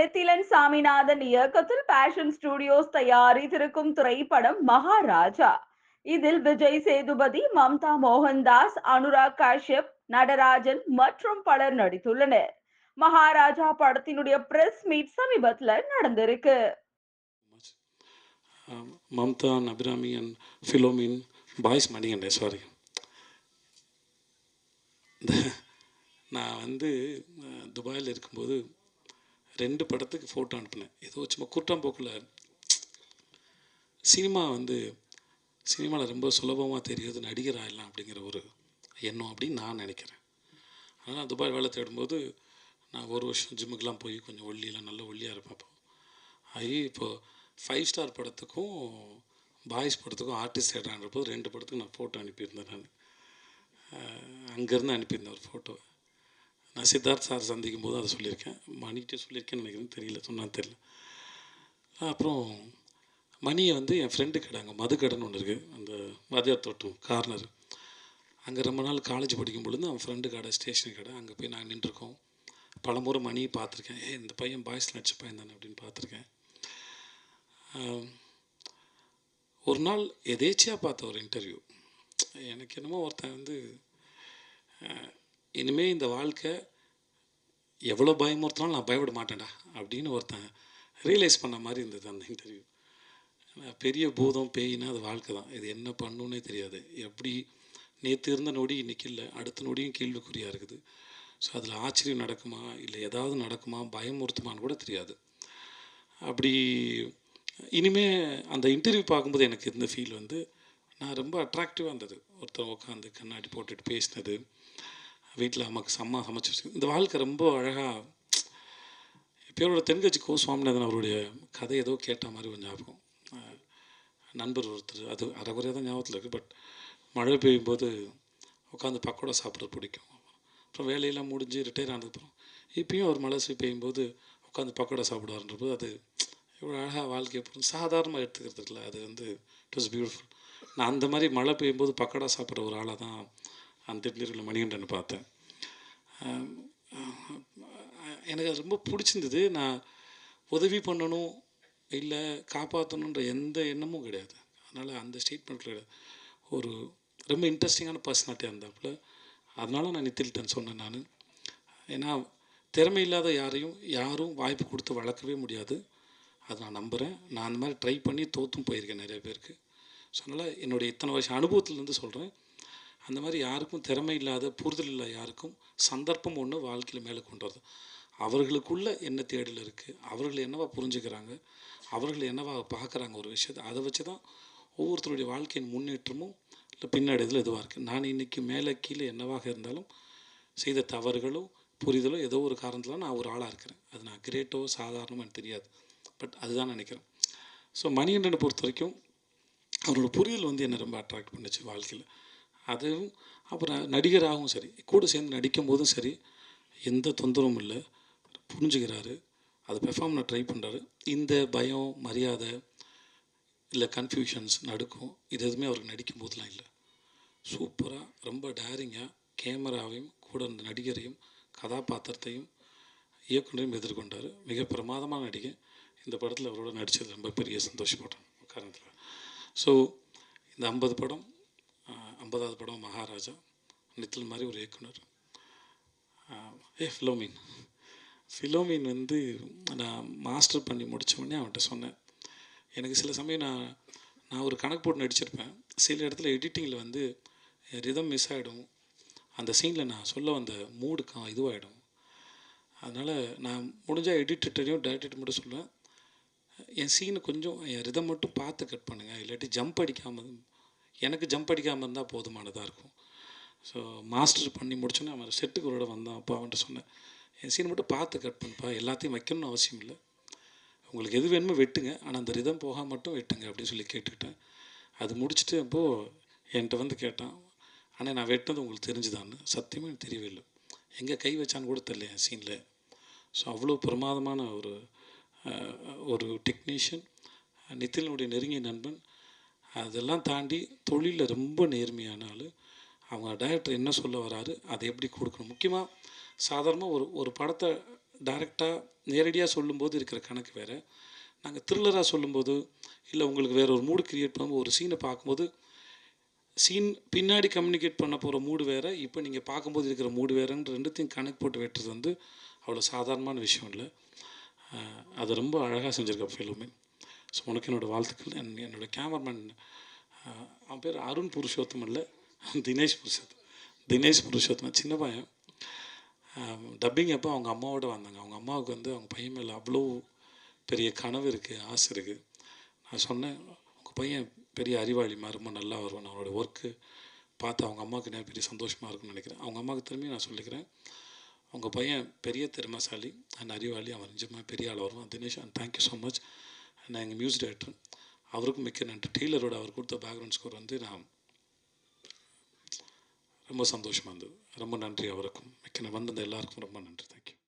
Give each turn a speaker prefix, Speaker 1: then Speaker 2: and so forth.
Speaker 1: நெத்திலன் சாமிநாதன் இயக்கத்தில் fashion studios தயாரித்திருக்கும் திரைப்படம் மகாராஜா. இதில் விஜய் சேதுபதி மம்தா மோகன்தாஸ் அனுராக் காஷ்யப் நடராஜன் மற்றும் பலர் நடித்துள்ளனர். மகாராஜா படத்தினுடைய பிரஸ் மீட் சமீபத்தில் நடந்திருக்கு.
Speaker 2: மம்தா Mamta and பாய்ஸ் மணிகண்டே சாரி நான் வந்து துபாயில் இருக்கும்போது ரெண்டு படத்துக்கு ஃபோட்டோ அனுப்பினேன். ஏதோ சும்மா குற்றம்போக்கில் சினிமா வந்து சினிமாவில் ரொம்ப சுலபமாக தெரியுது நடிகர் ஆகலாம் அப்படிங்கிற ஒரு எண்ணம் அப்படின்னு நான் நினைக்கிறேன். ஆனால் துபாய் வேலை தேடும்போது நான் ஒரு வருஷம் ஜிம்முக்கெலாம் போய் கொஞ்சம் ஒல்லியெல்லாம் நல்ல ஒல்லியாக இருப்பேன் அப்போ. ஆகி இப்போது ஃபைவ் ஸ்டார் படத்துக்கும் பாய்ஸ் படத்துக்கும் ஆர்டிஸ்ட் தேடுறான்றப்போ ரெண்டு படத்துக்கும் நான் ஃபோட்டோ அனுப்பியிருந்தேன் நான். அங்கேருந்து அனுப்பியிருந்தேன் ஒரு ஃபோட்டோ நான் சித்தார்த் சார் சந்திக்கும் போது அதை சொல்லியிருக்கேன். மணிக்கிட்ட சொல்லியிருக்கேன்னு நினைக்கிறேன். தெரியல சொன்னால் தெரியல. அப்புறம் மணியை வந்து என் ஃப்ரெண்டு கடை அங்கே மது கடைன்னு ஒன்று இருக்குது அந்த மதியார் தோட்டம் கார்னர் அங்கே ரொம்ப நாள் காலேஜ் படிக்கும் பொழுது அவன் ஃப்ரெண்டு கடை ஸ்டேஷன் கடை. அங்கே போய் நாங்கள் நின்றுருக்கோம். பலமுறை மணியை பார்த்துருக்கேன். ஏ இந்த பையன் பாய்ஸ் நடிச்ச பையன் தானே அப்படின்னு பார்த்துருக்கேன். ஒரு நாள் எதேச்சியாக பார்த்த ஒரு இன்டர்வியூ எனக்கு என்னமோ ஒருத்தன் வந்து இனிமேல் இந்த வாழ்க்கை எவ்வளோ பயமுறுத்தினாலும் நான் பயப்பட மாட்டேன்டா அப்படின்னு ஒருத்தன் ரியலைஸ் பண்ண மாதிரி இருந்தது அந்த இன்டர்வியூ பெரிய பூதம் பேயினா அது வாழ்க்கை தான். இது என்ன பண்ணுன்னே தெரியாது. எப்படி நேற்று இருந்த நொடி இன்றைக்கி இல்லை. அடுத்த நொடியும் கேள்விக்குறியாக இருக்குது. ஸோ அதில் ஆச்சரியம் நடக்குமா? இல்லை ஏதாவது நடக்குமா? பயமுறுத்துமான்னு கூட தெரியாது. அப்படி இனிமே அந்த இன்டர்வியூ பார்க்கும்போது எனக்கு இருந்த ஃபீல் வந்து நான் ரொம்ப அட்ராக்டிவாக இருந்தது. ஒருத்தர் உட்காந்து கண்ணாடி போட்டுட்டு பேசினது. வீட்டில் அம்மாக்கு செம்ம சமைச்சு இந்த வாழ்க்கை ரொம்ப அழகாக பேரோட தென்கட்சி கோ சுவாமிநாதன் அவருடைய கதை ஏதோ கேட்ட மாதிரி ஒரு ஞாபகம். நண்பர் ஒருத்தர் அது அரைகுறையாக தான் ஞாபகத்தில் இருக்குது பட் மழை பெய்யும் போது உட்காந்து பக்கோடா சாப்பிட்றது பிடிக்கும். அப்புறம் வேலையெல்லாம் முடிஞ்சு ரிட்டையர் ஆனதுக்கப்புறம் இப்பயும் ஒரு மழை பெய்யும்போது உட்காந்து பக்கோடா சாப்பிடுவாருன்றபோது அது இவ்வளோ அழகாக வாழ்க்கையை புரிஞ்சு சாதாரணமாக எடுத்துக்கிறது இல்லை அது வந்து இட் வாஸ் பியூட்டிஃபுல் நான் அந்த மாதிரி மழை பெய்யும்போது பக்கோடா சாப்பிட்ற ஒரு ஆளாக தான் அந்த திடீரில் மணிகண்டனை பார்த்தேன். எனக்கு அது ரொம்ப பிடிச்சிருந்தது. நான் உதவி பண்ணணும் இல்லை காப்பாற்றணுன்ற எந்த எண்ணமும் கிடையாது. அதனால் அந்த ஸ்டேட்மெண்ட் கிடையாது ஒரு ரொம்ப இன்ட்ரெஸ்டிங்கான பர்சனாலிட்டியாக இருந்தாப்புல அதனால நான் நித்தில்டன் சொன்னேன் நான். ஏன்னா திறமை இல்லாத யாரையும் யாரும் வாய்ப்பு கொடுத்து வளர்க்கவே முடியாது. அதை நான் நம்புகிறேன் நான் அந்த மாதிரி ட்ரை பண்ணி தோற்றும் போயிருக்கேன் நிறைய பேருக்கு. ஸோ அதனால் என்னுடைய இத்தனை வருஷம் அனுபவத்துலேருந்து சொல்கிறேன் அந்த மாதிரி யாருக்கும் திறமை இல்லாத புரிதல் இல்லை யாருக்கும் சந்தர்ப்பம் ஒன்று வாழ்க்கையில் மேலே கொண்டு வருது. அவர்களுக்குள்ள என்ன தேடல் இருக்குது அவர்கள் என்னவா புரிஞ்சுக்கிறாங்க? அவர்கள் என்னவா பார்க்குறாங்க ஒரு விஷயத்தை? அதை வச்சு தான் ஒவ்வொருத்தருடைய வாழ்க்கையின் முன்னேற்றமும் இல்லை பின்னடைதல் இதுவாக இருக்குது நான் இன்றைக்கி மேலே கீழே என்னவாக இருந்தாலும் செய்த தவறுகளோ புரிதலோ ஏதோ ஒரு காரணத்தில் நான் ஒரு ஆளாக இருக்கிறேன். அது நான் கிரேட்டோ சாதாரணமோ எனக்கு தெரியாது. பட் அதுதான் நினைக்கிறேன். ஸோ மணிகண்டனை பொறுத்த வரைக்கும் அவரோட புரிதல் வந்து என்னை ரொம்ப அட்ராக்ட் பண்ணுச்சு வாழ்க்கையில். அதுவும் அப்புறம் நடிகராகவும் சரி கூட சேர்ந்து நடிக்கும் போதும் சரி எந்த தொந்தரவும் இல்லை. புரிஞ்சுக்கிறாரு. அதை பெர்ஃபார்ம் நான் ட்ரை பண்ணுறாரு இந்த பயம் மரியாதை இல்லை கன்ஃபியூஷன்ஸ் நடுக்கும். இது எதுவுமே அவருக்கு நடிக்கும் போதெலாம் இல்லை. சூப்பராக ரொம்ப டேரிங்காக கேமராவையும் கூட இருந்த நடிகரையும் கதாபாத்திரத்தையும் இயக்குனரையும் எதிர்கொண்டார். மிக பிரமாதமான நடிகை. இந்த படத்தில் அவரோட நடித்தது ரொம்ப பெரிய சந்தோஷப்பட்டேன். காரணத்தில் ஸோ இந்த ஐம்பது படம் ஐம்பதாவது படம் மகாராஜா நித்தில் மாதிரி ஒரு இயக்குனர். ஏ ஃபிலோமின். ஃபிலோமின் வந்து நான் மாஸ்டர் பண்ணி முடித்த உடனே அவன்கிட்ட சொன்னேன். எனக்கு சில சமயம் நான் நான் ஒரு கணக்கு போட்டு நடிச்சிருப்பேன். சில இடத்துல எடிட்டிங்கில் வந்து ரிதம் மிஸ் ஆகிடும் அந்த சீனில் நான் சொல்ல வந்த மூடு இதுவாகிடும் அதனால் நான் முடிஞ்சால் எடிட்டர்டையும் டேரக்டர் மட்டும் சொல்லுவேன் என் சீனை கொஞ்சம் என் ரிதம் மட்டும் பார்த்து கட் பண்ணுங்கள் இல்லாட்டி ஜம்ப் அடிக்காமல் எனக்கு ஜம்ப் அடிக்காமல் இருந்தால் போதுமானதாக இருக்கும். ஸோ மாஸ்டர் பண்ணி முடிச்சோன்னே அவன் செட்டுக்கு ஒரு இடம் வந்தான். அப்போ அவன்கிட்ட சொன்னேன் என் சீனை மட்டும் பார்த்து கட் பண்ணுப்பா. எல்லாத்தையும் வைக்கணும்னு அவசியம் இல்லை. உங்களுக்கு எது வேணுமோ வெட்டுங்க. ஆனால் அந்த ரிதம் போக மட்டும் வெட்டுங்க அப்படின்னு சொல்லி கேட்டுக்கிட்டேன். அது முடிச்சுட்டு அப்போது என்கிட்ட வந்து கேட்டான் ஆனால் நான் வெட்டினது உங்களுக்கு தெரிஞ்சுதான்னு. சத்தியமாக எனக்கு தெரியவே இல்லை. எங்கே கை வச்சான்னு கூட தெரியல என் சீனில் ஸோ அவ்வளோ பிரமாதமான ஒரு ஒரு டெக்னீஷியன் நிதினுடைய நெருங்கிய நண்பன் அதெல்லாம் தாண்டி தொழிலில் ரொம்ப நேர்மையான ஆள். அவங்க டைரக்டர் என்ன சொல்ல வராரு அதை எப்படி கொடுக்கணும்? முக்கியமாக சாதாரணமாக ஒரு ஒரு படத்தை டைரெக்டாக நேரடியாக சொல்லும்போது இருக்கிற கணக்கு வேறு. நாங்கள் த்ரில்லராக சொல்லும்போது இல்லை உங்களுக்கு வேறு ஒரு மூடு க்ரியேட் பண்ணும்போது ஒரு சீனை பார்க்கும்போது சீன் பின்னாடி கம்யூனிகேட் பண்ண போகிற மூடு வேறு இப்போ நீங்கள் பார்க்கும்போது இருக்கிற மூடு வேறுன்ற ரெண்டுத்தையும் கணக்கு போட்டு வெட்டுறது வந்து அவ்வளோ சாதாரணமான விஷயம் இல்லை. அது அதை ரொம்ப அழகாக செஞ்சுருக்க ஃபிலுமே ஸோ உனக்கு என்னோடய வாழ்த்துக்கள். என் என்னோடய கேமராமேன் அவன் பேர் அருண் புருஷோத்தம் இல்லை தினேஷ் புருஷோத்தம். தினேஷ் புருஷோத்தம் சின்ன பையன். டப்பிங் அப்போ அவங்க அம்மாவோட வந்தாங்க. அவங்க அம்மாவுக்கு வந்து அவங்க பையன் மேலே அவ்வளோ பெரிய கனவு இருக்குது ஆசை இருக்குது நான் சொன்னேன் உங்கள் பையன் பெரிய அறிவாளிமா ரொம்ப நல்லா வருவான். அவனோட ஒர்க்கு பார்த்து அவங்க அம்மாவுக்கு நிறைய பெரிய சந்தோஷமாக இருக்கும்னு நினைக்கிறேன். அவங்க அம்மாவுக்கு திரும்பி நான் சொல்லிக்கிறேன் உங்கள் பையன் பெரிய திறமைசாலி அண்ட் அறிவாளி. அவன் நிஜமாக பெரிய ஆள் வருவான். Dinesh and thank you so much நான் எங்கள் மியூசிக் டைரக்டர் அவருக்கும் மிக்க நன்றி. டெய்லரோட அவர் கொடுத்த பேக்ரவுண்ட் ஸ்கோர் வந்து நான் ரொம்ப சந்தோஷமாக இருந்தது. ரொம்ப நன்றி அவருக்கும். மிக்க வந்திருந்த எல்லாருக்கும் ரொம்ப நன்றி. தேங்க்யூ